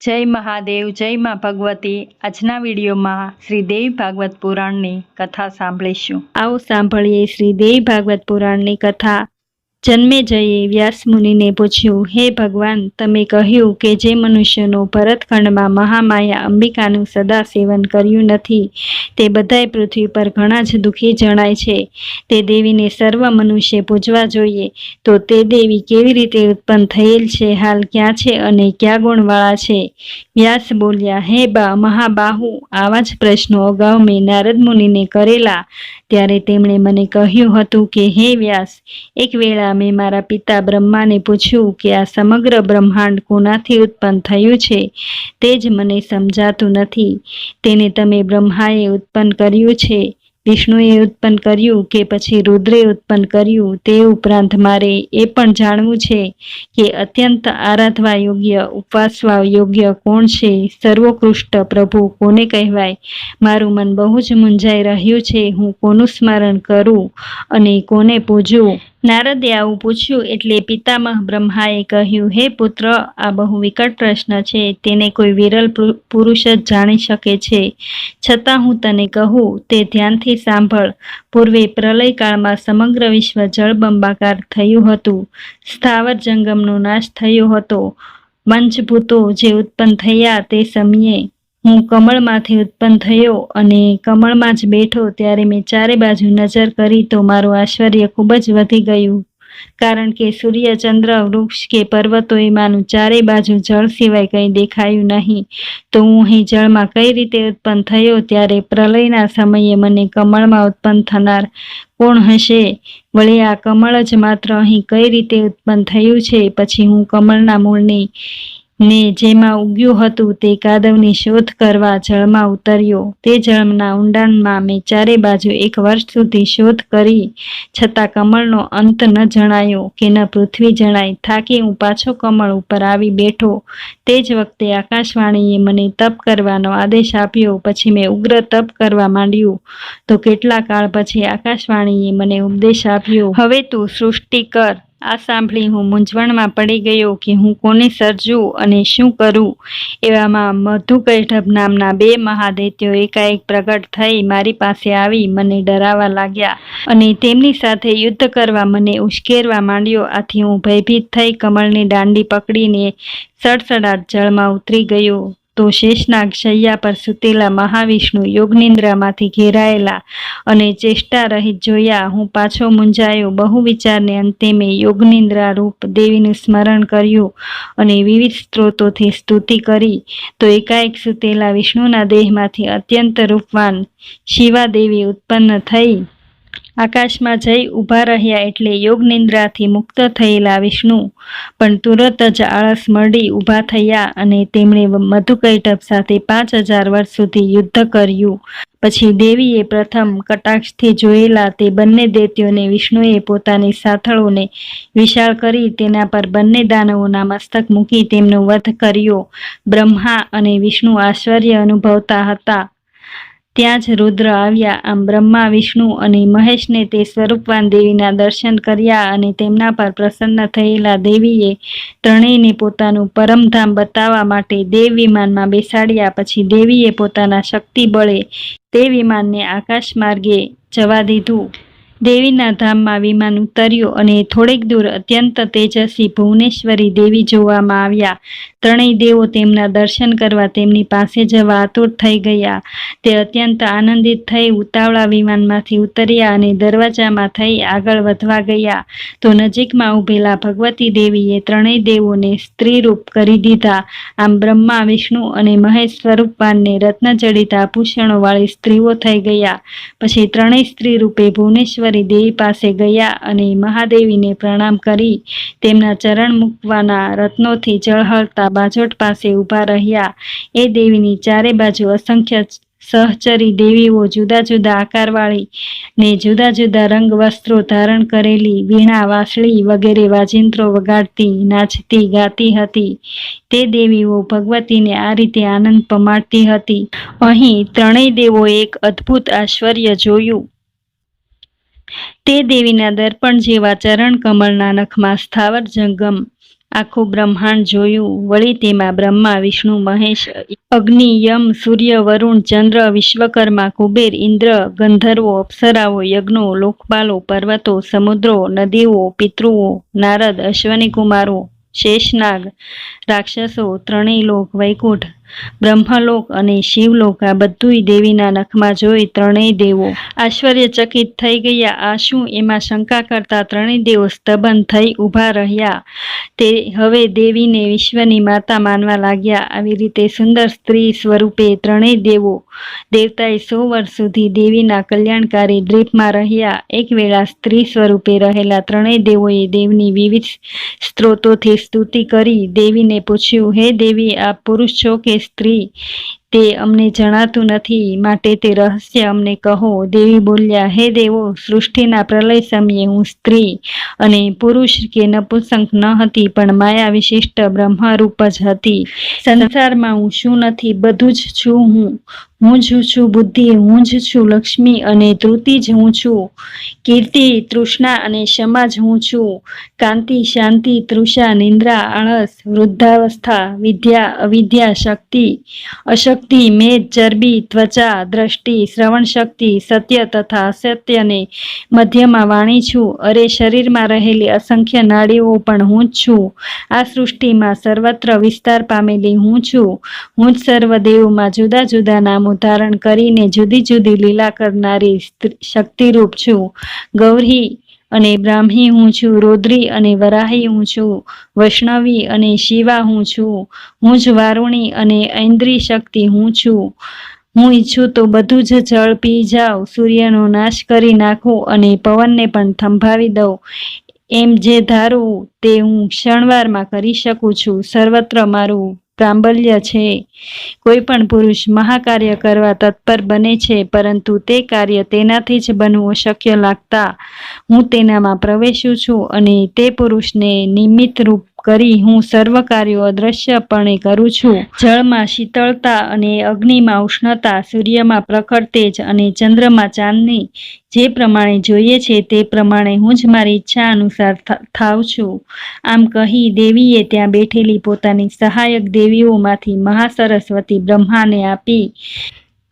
જય મહાદેવ, જય માં ભગવતી. આજના વિડીયોમાં શ્રી દેવી ભાગવત પુરાણની કથા સાંભળીશું. આવો સાંભળીએ શ્રી દેવી ભાગવત પુરાણની કથા. જન્મે જઈએ વ્યાસ મુનિને પૂછ્યું, હે ભગવાન, તમે કહ્યું કે જે મનુષ્યનો ભરતખંડમાં મહામાયા અંબિકાનું સદા સેવન કર્યું નથી, તે બધાય પૃથ્વી પર ઘણા જ દુઃખી જણાય છે. તે દેવીને સર્વ મનુષ્ય પૂજવા જોઈએ, તો તે દેવી કેવી રીતે ઉત્પન્ન થયેલ છે, હાલ ક્યાં છે અને કયા ગુણવાળા છે? વ્યાસ બોલ્યા, હે બા, મહાબાહુ. આવા જ પ્રશ્નો અગાઉ મેં નારદ મુનિને કરેલા, ત્યારે તેમણે મને કહ્યું હતું કે, હે વ્યાસ, એક વેળા મેં મારા પિતા બ્રહ્માને પૂછ્યું કે આ સમગ્ર બ્રહ્માંડ કોનાથી ઉત્પન્ન થયું છે, તે જ મને સમજાતું નથી. તેને તમે બ્રહ્માએ ઉત્પન્ન કર્યું છે, વિષ્ણુએ ઉત્પન્ન કર્યું કે પછી રુદ્રે ઉત્પન્ન કર્યું, તે ઉપરાંત મારે એ પણ જાણવું છે કે અત્યંત આરાધવા યોગ્ય ઉપવાસવા યોગ્ય કોણ છે? સર્વોકૃષ્ટ પ્રભુ કોને કહેવાય? મારું મન બહુ જ મૂંઝાઈ રહ્યું છે, હું કોનું સ્મરણ કરું અને કોને પૂજું? નારદે આવું પૂછ્યું, એટલે પિતામહ બ્રહ્માએ કહ્યું, હે પુત્ર, આ બહુ વિકટ પ્રશ્ન છે. તેને કોઈ વિરલ પુરુષ જ જાણી શકે છે. છતાં હું તને કહું, તે ધ્યાનથી સાંભળ. પૂર્વે પ્રલયકાળમાં સમગ્ર વિશ્વ જળબંબાકાર થયું હતું. સ્થાવર જંગમનો નાશ થયો હતો. પંચભૂતો જે ઉત્પન્ન થયા તે સમયે હું કમળમાંથી ઉત્પન્ન થયો અને કમળમાં જ બેઠો ત્યારે મેં ચારે બાજુ નજર કરી તો મારું આશ્ચર્ય ખૂબ જ વધી ગયું. કારણ કે સૂર્ય ચંદ્ર વૃક્ષ કે પર્વતો એમાંનું ચારે બાજુ જળ સિવાય કંઈ દેખાયું નહીં. તો હું અહીં જળમાં કઈ રીતે ઉત્પન્ન થયો ત્યારે પ્રલયના સમયે મને કમળમાં ઉત્પન્ન થનાર કોણ હશે? વળી આ કમળ જ માત્ર અહીં કઈ રીતે ઉત્પન્ન થયું છે? પછી હું કમળના મૂળની ને જેમાં ઉગ્યું હતું તે કાદવની શોધ કરવા જળમાં ઉતર્યો. તે જળના ઊંડાણમાં મેં ચારે બાજુ એક વર્ષ સુધી શોધ કરી, છતાં કમળનો અંત ન જણાયો કે ન પૃથ્વી જણાય થાકી હું પાછો કમળ ઉપર આવી બેઠો. તે જ વખતે આકાશવાણીએ મને તપ કરવાનો આદેશ આપ્યો, પછી મેં ઉગ્ર તપ કરવા માંડ્યું. તો કેટલા કાળ પછી આકાશવાણીએ મને ઉપદેશ આપ્યો? હવે તું સૃષ્ટિ કર. આ સાંભળી હું મૂંઝવણમાં પડી ગયો કે હું કોને સર્જું અને શું કરું? એવામાં મધુકૈઢભ નામના બે મહાદૈત્યો એકાએક પ્રગટ થઈ મારી પાસે આવી મને ડરાવા લાગ્યા અને તેમની સાથે યુદ્ધ કરવા મને ઉશ્કેરવા માંડ્યો. આથી હું ભયભીત થઈ કમળની દાંડી પકડીને સડસડાટ જળમાં ઉતરી ગયો. તો શેષનાગ શૈયા પર સૂતેલા મહાવિષ્ણુ યોગનિંદ્રામાંથી ઘેરાયેલા અને ચેષ્ટા રહિત જોયા, હું પાછો મૂંઝાયો. બહુ વિચારને અંતે મેં યોગનિંદ્રા રૂપ દેવીનું સ્મરણ કર્યું અને વિવિધ સ્ત્રોતોથી સ્તુતિ કરી. તો એકાએક સૂતેલા વિષ્ણુના દેહમાંથી અત્યંત રૂપવાન શિવાદેવી ઉત્પન્ન થઈ. આકાશમાં જઈ ઊભા રહ્યા એટલે યોગ નિંદ્રાથી મુક્ત થયેલા વિષ્ણુ. પણ તુરત જ આળસ મળી ઊભા થયા અને તેમણે મધુકૈટભ સાથે પાંચ હજાર વર્ષ સુધી યુદ્ધ કર્યું. પછી દેવીએ પ્રથમ કટાક્ષથી જોયેલા તે બંને દૈત્યોને વિષ્ણુએ પોતાની સાથળોને વિશાળ કરી તેના પર બંને દાનવોના મસ્તક મૂકી તેમનો વધ કર્યો. બ્રહ્મા અને વિષ્ણુ આશ્ચર્ય અનુભવતા હતા. ત્યાં જ રુદ્ર આવ્યા. આમ બ્રહ્મા, વિષ્ણુ અને મહેશને તે સ્વરૂપવાન દેવીના દર્શન કર્યા અને તેમના પર પ્રસન્ન થયેલા દેવીએ ત્રણેયને પોતાનું પરમધામ બતાવવા માટે દેવ વિમાનમાં બેસાડ્યા. પછી દેવીએ પોતાના શક્તિ બળે તે વિમાનને આકાશ માર્ગે જવા દીધું. દેવીના ધામમાં વિમાન ઉતર્યું અને થોડેક દૂર અત્યંત તેજસ્વી ભુવનેશ્વરી દેવી જોવામાં આવ્યા. ત્રણેય દેવો તેમના દર્શન કરવા તેમની પાસે જવા આતુર થઈ ગયા. તે અત્યંત આનંદિત થઈ ઉતાવળા વિમાનમાંથી ઉતર્યા અને દરવાજામાં થઈ આગળ વધવા ગયા. તો નજીકમાં ઊભેલા ભગવતી દેવીએ ત્રણેય દેવોને સ્ત્રીરૂપ કરી દીધા. આમ બ્રહ્મા, વિષ્ણુ અને મહેશ સ્વરૂપવાનને રત્નજડિત આભૂષણોવાળી સ્ત્રીઓ થઈ ગયા. પછી ત્રણેય સ્ત્રી રૂપે ભુવનેશ્વર ઈશ્વરી દેવી પાસે ગયા અને મહાદેવીને પ્રણામ કરી. તેમના ચરણ મૂકવાના રત્નોથી જળહળતા બાજોટ પાસે ઊભા રહ્યા. એ દેવીની ચારે બાજુ અસંખ્ય સહચરી દેવીઓ જુદા જુદા આકારવાળી ને જુદા જુદા રંગ વસ્ત્રો ધારણ કરેલી, વીણા, વાસળી વગેરે વાજિંત્રો વગાડતી, નાચતી, ગાતી હતી. તે દેવીઓ ભગવતીને આ રીતે આનંદ પમાડતી હતી. અહીં ત્રણેય દેવો એક અદ્ભુત આશ્ચર્ય જોયું. તે દેવીના દર્પણ જેવા ચરણ કમળના નખમાં સ્થાવર જંગમ. આખું બ્રહ્માંડ જોયું. વળી તેમાં બ્રહ્મા, વિષ્ણુ, મહેશ, અગ્નિ, યમ, સૂર્ય, વરુણ, ચંદ્ર, વિશ્વકર્મા, કુબેર, ઇન્દ્ર, ગંધર્વો, અપ્સરાઓ, યજ્ઞો, લોકપાલો, પર્વતો, સમુદ્રો, નદીઓ, પિતૃઓ, નારદ, અશ્વની કુમારો, શેષનાગ, રાક્ષસો, ત્રણેય લોક, વૈકુંઠ બ્રહ્મલોક અને શિવલોક આ બધુંય દેવીના નખમાં જોઈ ત્રણેય દેવો આશ્ચર્યચકિત થઈ ગયા. આ શું? એમાં શંકા કરતા ત્રણેય દેવો સ્તબન થઈ ઊભા રહ્યા. તે હવે દેવીને વિશ્વની માતા માનવા લાગ્યા. આવી રીતે સુંદર સ્ત્રી સ્વરૂપે ત્રણેય દેવો દેવતાએ સો વર્ષ સુધી દેવીના કલ્યાણકારી દ્વીપમાં રહ્યા. એક વેળા સ્ત્રી સ્વરૂપે રહેલા ત્રણેય દેવોએ દેવની વિવિધ સ્ત્રોતોથી સ્તુતિ કરી. દેવીને પૂછ્યું, હે દેવી આ પુરુષ છો કે સ્ત્રી. તે અમને જણાતું નથી. માટે તે રહસ્ય અમને કહો. દેવી બોલ્યા, હે દેવો, સૃષ્ટિના પ્રલય સમયે હું સ્ત્રી અને પુરુષ કે નપુંસક ન હતી, પણ માયા વિશિષ્ટ બ્રહ્મરૂપ જ હતી. સંસારમાં હું શું નથી, બધું જ છું હું. હું જ છું બુદ્ધિ, હું જ છું લક્ષ્મી અને ત્રુતિ જ હું છું. કીર્તિ, તૃષ્ણા અને ક્ષમા જ હું છું. કાંતિ, શાંતિ, તૃષા, નિંદ્રા, આળસ, વૃદ્ધાવસ્થા, વિદ્યા, અવિદ્યા, શક્તિ, અશક્તિ, મેદ, ચરબી, ત્વચા, દ્રષ્ટિ, શ્રવણ શક્તિ, સત્ય તથા અસત્યને મધ્યમાં વાણી છું. અરે, શરીરમાં રહેલી અસંખ્ય નાડીઓ પણ હું જ છું. આ સૃષ્ટિમાં સર્વત્ર વિસ્તાર પામેલી હું છું. હું જ સર્વદેવમાં જુદા જુદા નામો ધારણ કરીને જુદી જુદી લીલા કરનારી શક્તિરૂપ છું. ગૌરી અને બ્રાહ્મી હું છું, રોદ્રી અને વરાહી હું છું, વૈષ્ણવી અને શિવા હું છું, હું જ વારુણી અને ઐન્દ્રી શક્તિ હું છું. હું ઈચ્છું તો બધું જ જળ પી જાઉં સૂર્યનો નાશ કરી નાખું અને પવનને પણ થંભાવી દઉં. એમ જે ધારું તે હું ક્ષણવારમાં કરી શકું છું. સર્વત્ર મારું પ્રાબલ્ય છે. કોઈ પણ પુરુષ મહાકાર્ય કરવા તત્પર બને છે, પરંતુ તે કાર્ય તેનાથી જ બનવું શક્ય લાગતા હું તેનામાં પ્રવેશું છું અને તે પુરુષને નિમિત્ત રૂપ કરી હું સર્વ કાર્યો અદ્રશ્યપણે કરું છું. જળમાં શીતળતા અને અગ્નિમાં ઉષ્ણતા સૂર્યમાં પ્રખર તેજ અને ચંદ્રમાં ચાંદની જે પ્રમાણે જોઈએ છે તે પ્રમાણે હું જ મારી ઈચ્છા અનુસાર થાવ છું. આમ કહી દેવીએ ત્યાં બેઠેલી પોતાની સહાયક દેવીઓમાંથી મહાસરસ્વતી બ્રહ્માને આપી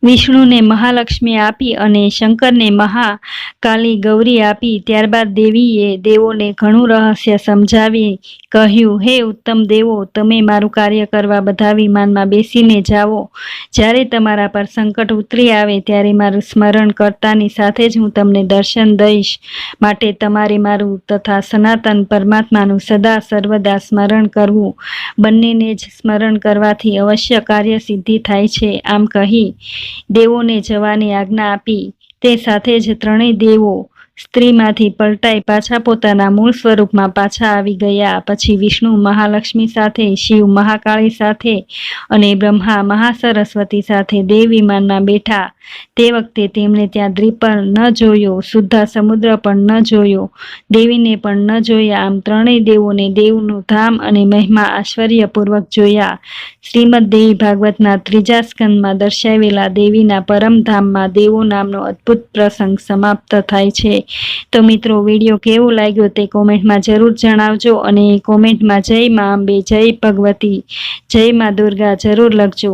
વિષ્ણુને મહાલક્ષ્મી આપી અને શંકરને મહાકાલી ગૌરી આપી. ત્યારબાદ દેવીએ દેવોને ઘણું રહસ્ય સમજાવી કહ્યું, હે ઉત્તમ દેવો, તમે મારું કાર્ય કરવા બધા વિમાનમાં બેસીને જાઓ. જ્યારે તમારા પર સંકટ ઉતરી આવે, ત્યારે મારું સ્મરણ કરતાની સાથે જ હું તમને દર્શન દઈશ. માટે તમારે મારું તથા સનાતન પરમાત્માનું સદા સર્વદા સ્મરણ કરવું. બંનેને જ સ્મરણ કરવાથી અવશ્ય કાર્ય સિદ્ધિ થાય છે. આમ કહી દેવોને જવાની આજ્ઞા આપી. તે સાથે જ ત્રણેય દેવો સ્ત્રીમાંથી પલટાઈ પાછા પોતાના મૂળ સ્વરૂપમાં પાછા આવી ગયા. પછી વિષ્ણુ મહાલક્ષ્મી સાથે, શિવ મહાકાળી સાથે અને બ્રહ્મા મહાસરસ્વતી સાથે દેવ વિમાનમાં બેઠા. તે વખતે તેમણે ત્યાં દ્વીપર ન જોયો, શુદ્ધા સમુદ્ર પણ ન જોયો, દેવીને પણ ન જોયા. આમ ત્રણેય દેવોને દેવનું ધામ અને મહિમા આશ્ચર્યપૂર્વક જોયા. શ્રીમદ દેવી ભાગવતના ત્રીજા સ્કંદમાં દર્શાવેલા દેવીના પરમધામમાં દેવો નામનો અદ્ભુત પ્રસંગ સમાપ્ત થાય છે. તો મિત્રો, વીડિયો કેવો લાગ્યો તે કોમેન્ટમાં જરૂર જણાવજો અને કોમેન્ટમાં જય મા અંબે, જય ભગવતી, જય મા દુર્ગા જરૂર લખજો.